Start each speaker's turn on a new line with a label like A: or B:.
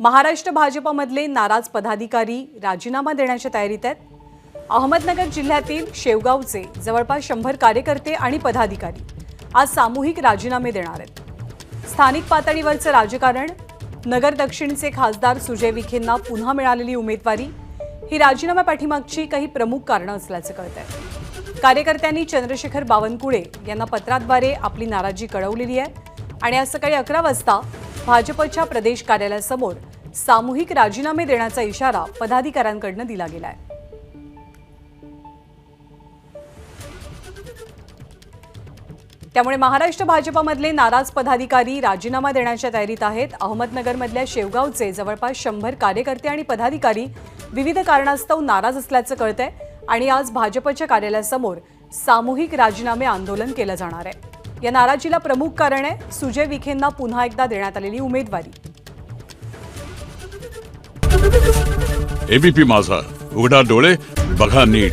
A: महाराष्ट्र भाजपमधले नाराज पदाधिकारी राजीनामा देण्याच्या तयारीत आहेत. अहमदनगर जिल्ह्यातील शेवगावचे जवळपास शंभर कार्यकर्ते आणि पदाधिकारी आज सामूहिक राजीनामे देणार आहेत. स्थानिक पातळीवरचं राजकारण नगर दक्षिणचे खासदार सुजय विखेंना पुन्हा मिळालेली उमेदवारी ही राजीनामा पाठीमागची काही प्रमुख कारणं असल्याचं कळत आहे कार्यकर्त्यांनी चंद्रशेखर बावनकुळे यांना पत्राद्वारे आपली नाराजी कळवलेली आहे आणि आज सकाळी अकरा वाजता भाजपच्या प्रदेश कार्यालयासमोर सामूहिक राजीनामे देण्याचा इशारा पदाधिकाऱ्यांकडनं दिला गेलाय. त्यामुळे महाराष्ट्र भाजपमधले नाराज पदाधिकारी राजीनामा देण्याच्या तयारीत आहेत. अहमदनगरमधल्या शेवगावचे जवळपास शंभर कार्यकर्ते आणि पदाधिकारी विविध कारणास्तव नाराज असल्याचं कळतंय आणि आज भाजपच्या कार्यालयासमोर सामूहिक राजीनामे आंदोलन केलं जाणार आहे. या नाराजीला प्रमुख कारण आहे सुजय विखेंना पुन्हा एकदा देण्यात आलेली उमेदवारी.
B: एबीपी माझा. उघडा डोळे बघा नीट.